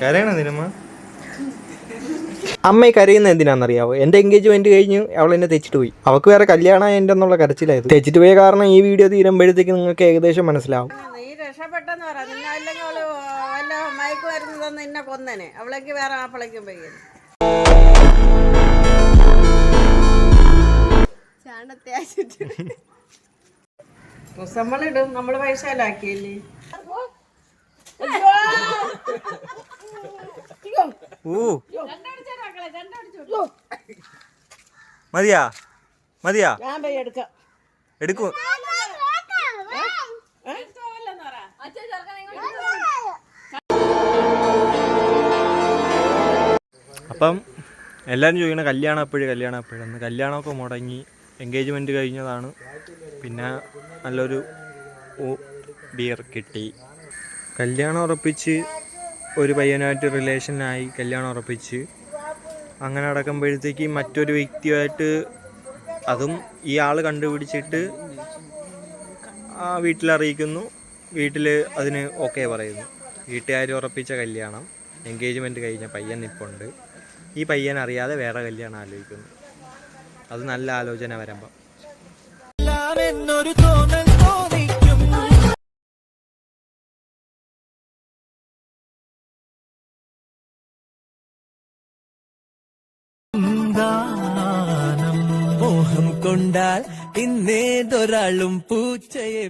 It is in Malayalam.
കരയണ നിനമ്മ അമ്മ ഈ കരയുന്ന എന്തിനാണെന്നറിയാവോ എന്റെ എൻഗേജ്മെന്റ് കഴിഞ്ഞ് അവൾ എന്നെ തെച്ചിട്ട് പോയി അവൾക്ക് വേറെ കല്യാണം എന്റെ എന്നുള്ള കരച്ചിലായത് തെച്ചിട്ട് പോയ കാരണം ഈ വീഡിയോ തീരുമ്പോഴത്തേക്ക് നിങ്ങൾക്ക് ഏകദേശം മനസ്സിലാവും നീ രക്ഷപ്പെട്ടെന്ന് പറ നിന്നെ അല്ലെങ്കിൽ അവൾ വല്ല മയക്ക് വരുന്നതെന്ന് നിന്നെ കൊന്നനെ അവളേക്ക് വേറെ ആപ്പിളേക്കും ചാണ്ടത്തെ നമ്മൾ പൈസയിലാക്കിയല്ലേ ഊ മതിയാ? മതിയാ? എടുക്കാം. അപ്പം എല്ലാവരും ചോദിക്കണ കല്യാണം അപ്പോഴും കല്യാണം അപ്പോഴും കല്യാണമൊക്കെ മുടങ്ങി എൻഗേജ്മെന്റ് കഴിഞ്ഞതാണ്. പിന്നെ നല്ലൊരു ബിയർ കിട്ടി. കല്യാണം ഉറപ്പിച്ച് ഒരു പയ്യനുമായിട്ട് റിലേഷനായി കല്യാണം ഉറപ്പിച്ച് അങ്ങനെ അടക്കുമ്പോഴത്തേക്ക് മറ്റൊരു വ്യക്തിയുമായിട്ട് അതും ഈ ആൾ കണ്ടുപിടിച്ചിട്ട് ആ വീട്ടിലറിയിക്കുന്നു വീട്ടിൽ അതിന് ഓക്കെ പറയുന്നു. വീട്ടുകാർ ഉറപ്പിച്ച കല്യാണം എൻഗേജ്മെന്റ് കഴിഞ്ഞ പയ്യൻ നിൽപ്പുണ്ട് ഈ പയ്യൻ അറിയാതെ വേറെ കല്യാണം ആലോചിക്കുന്നു. അത് നല്ല ആലോചന വരുമ്പം മോഹം കൊണ്ടാൽ ഇന്നേതൊരാളും പൂച്ചയെ